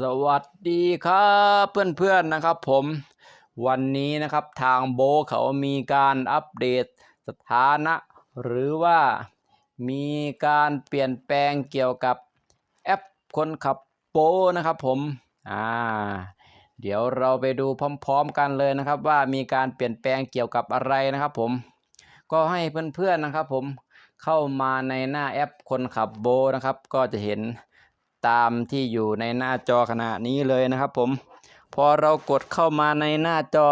สวัสดีครับเพื่อนๆนะครับผมวันนี้นะครับทางโบเขามีการอัปเดตสถานะ หรือว่ามีการเปลี่ยนแปลงเกี่ยวกับแอปคนขับโบนะครับผมอ่าเดี๋ยวเราไปดูพร้อมๆกันเลยนะครับ ว่ามีการเปลี่ยนแปลงเกี่ยวกับอะไรนะครับผมก็ให้เพื่อนๆนะครับผมเข้ามาในหน้าแอปคนขับโบนะครับ ก็จะเห็น ตามที่อยู่ในหน้าจอขณะนี้เลยนะครับผม พอเรากดเข้ามาในหน้าจอ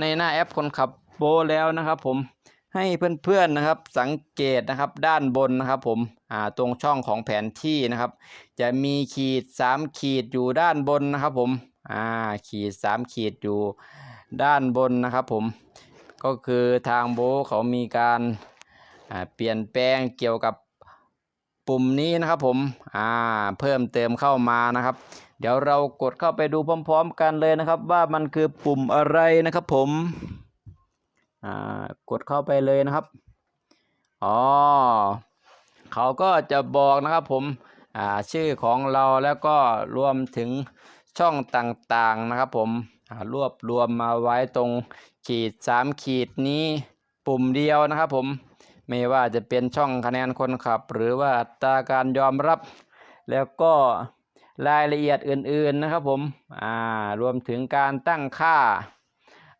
ในหน้าแอปคนขับโบแล้วนะครับผมให้เพื่อนๆนะครับสังเกตนะครับด้านบนนะครับผมอ่าตรงช่องของแผนที่นะครับ จะมีขีดสามขีดอยู่ด้านบนนะครับผมอ่าขีดสามขีดอยู่ด้านบนนะครับผมก็คือทางโบเขามีการเปลี่ยนแปลงเกี่ยวกับ ปุ่มนี้นะครับผมอ่าเพิ่มเติมเข้ามานะครับ เดี๋ยวเรากดเข้าไปดูพร้อม ๆ กันเลยนะครับ ว่ามันคือปุ่มอะไรนะครับผมอ่ากดเข้าไปเลยนะครับอ๋อเขาก็จะบอกนะครับผมอ่าชื่อของเราแล้วก็รวมถึงช่องต่างๆนะครับผมรวบรวมมาไว้ตรงขีดสามขีดนี้ปุ่มเดียวนะครับผม ไม่ว่าจะเป็นช่องคะแนนคนขับ หรือว่าอัตราการยอมรับ แล้วก็รายละเอียดอื่นๆนะครับผมอ่ารวมถึงการตั้งค่า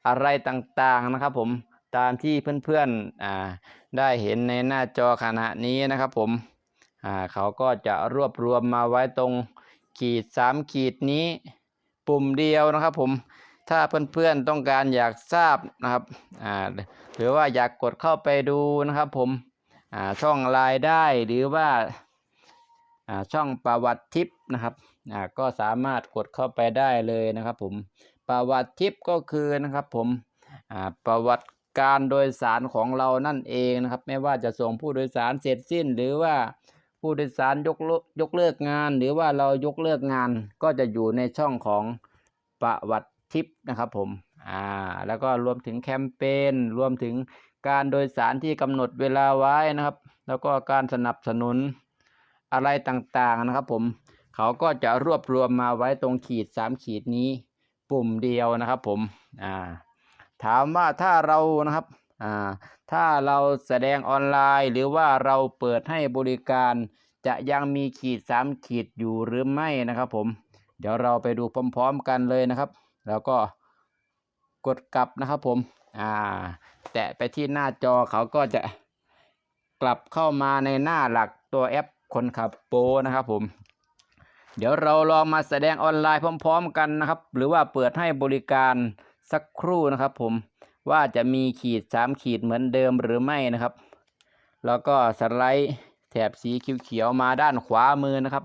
อะไรต่างๆนะครับผมตามที่เพื่อนๆอ่าได้เห็นในหน้าจอขณะนี้นะครับผมอ่าเขาก็จะรวบรวมมาไว้ตรงขีดสามขีดนี้ ปุ่มเดียวนะครับผม ถ้าเพื่อนๆต้องการอยากทราบนะครับอ่าหรือว่าอยากกดเข้าไปดูนะครับผมอ่าช่องรายได้หรือว่าอ่าช่องประวัติทิปนะครับอ่าก็สามารถกดเข้าไปได้เลยนะครับผมประวัติทิปก็คือนะครับผมอ่าประวัติการโดยสารของเรานั่นเองนะครับไม่ว่าจะส่งผู้โดยสารเสร็จสิ้น หรือว่าผู้โดยสารยกเลิกยกเลิกงาน หรือว่าเรายกเลิกงานก็จะอยู่ในช่องของประวัติ ทิปนะครับผมอ่าแล้วก็รวมถึงแคมเปญรวมถึงการโดยสารที่กำหนดเวลาไว้นะครับ แล้วก็การสนับสนุนอะไรต่างๆนะครับผมเขาก็จะรวบรวมมาไว้ตรงขีดสามขีดนี้ปุ่มเดียวนะครับผมอ่าถามว่าถ้าเรานะครับอ่าถ้าเราแสดงออนไลน์ หรือว่าเราเปิดให้บริการจะยังมีขีดสามขีดอยู่หรือไม่นะครับผม เดี๋ยวเราไปดูพร้อม ๆ กันเลยนะครับ แล้วก็กดกลับนะครับผมอ่าแตะไปที่หน้าจอเขาก็จะกลับเข้ามาในหน้าหลักตัวแอปคนขับโปรนะครับผม เดี๋ยวเราลองมาแสดงออนไลน์พร้อม ๆ กันนะครับ หรือว่าเปิดให้บริการสักครู่นะครับผมว่าจะมีขีดสามขีดเหมือนเดิมหรือไม่นะครับ แล้วก็สไลด์แถบสีเขียวๆมาด้านขวามือนะครับ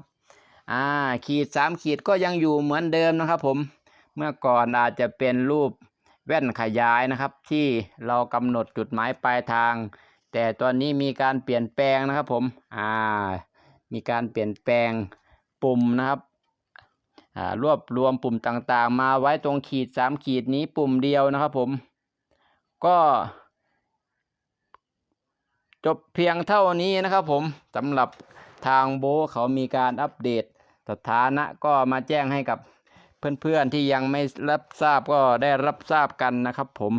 อ่าขีดสามขีดก็ยังอยู่เหมือนเดิมนะครับผม เมื่อก่อนอาจจะเป็นรูปแว่นขยายนะครับ ที่เรากำหนดจุดหมายปลายทาง แต่ตอนนี้มีการเปลี่ยนแปลงนะครับผมอ่ามีการเปลี่ยนแปลงปุ่มนะครับอ่ารวบรวมปุ่มต่างๆ มาไว้ตรงขีดสามขีดนี้ปุ่มเดียวนะครับผม ก็จบเพียงเท่านี้นะครับผมสำหรับทางโบเขามีการอัปเดต สถานะก็มาแจ้งให้กับ เพื่อนๆที่ยังไม่รับทราบก็ได้รับทราบกันนะครับผม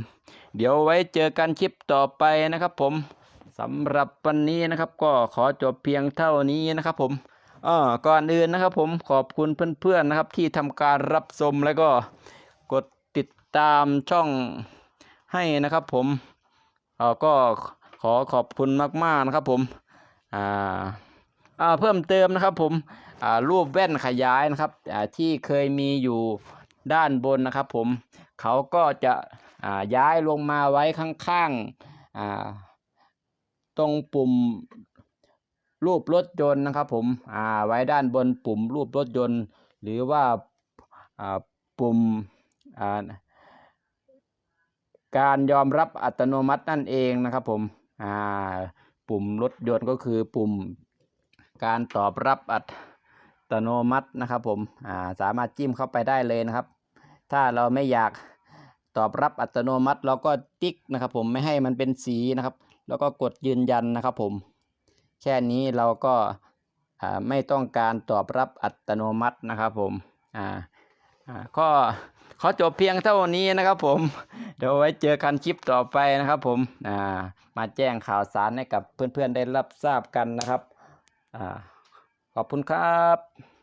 เดี๋ยวไว้เจอกันคลิปต่อไปนะครับผมสำหรับวันนี้นะครับ ก็ขอจบเพียงเท่านี้นะครับผมเออก่อนอื่นนะครับผมขอบคุณเพื่อนๆนะครับ ที่ทำการรับชมแล้วก็กดติดตามช่องให้นะครับผมเออก็ขอขอบคุณมากๆนะครับผมอ่าอ่าเพิ่มเติมนะครับผม รูปแว่นขยายนะครับที่เคยมีอยู่ด้านบนนะครับผมเขาก็จะย้ายลงมาไว้ข้างๆตรงปุ่มรูปรถยนต์นะครับผมไว้ด้านบนปุ่มรูปรถยนต์ หรือว่าปุ่มการยอมรับอัตโนมัตินั่นเองนะครับผมปุ่มรถยนต์ก็คือปุ่มการตอบรับอัต ตโนมัตินะครับผมอ่าสามารถจิ้มเข้าไปได้เลยนะครับ ถ้าเราไม่อยากตอบรับอัตโนมัติเราก็ติ๊กนะครับ ผมไม่ให้มันเป็นสีนะครับ แล้วก็กดยืนยันนะครับผม แค่นี้เราก็อ่าไม่ต้องการตอบรับอัตโนมัตินะครับผมอ่าอ่าก็ขอจบเพียงเท่านี้นะครับผม เดี๋ยวไว้เจอกันคลิปต่อไปนะครับผมอ่ามาแจ้งข่าวสารให้กับเพื่อนๆได้รับทราบกันนะครับอ่า ขอบคุณครับ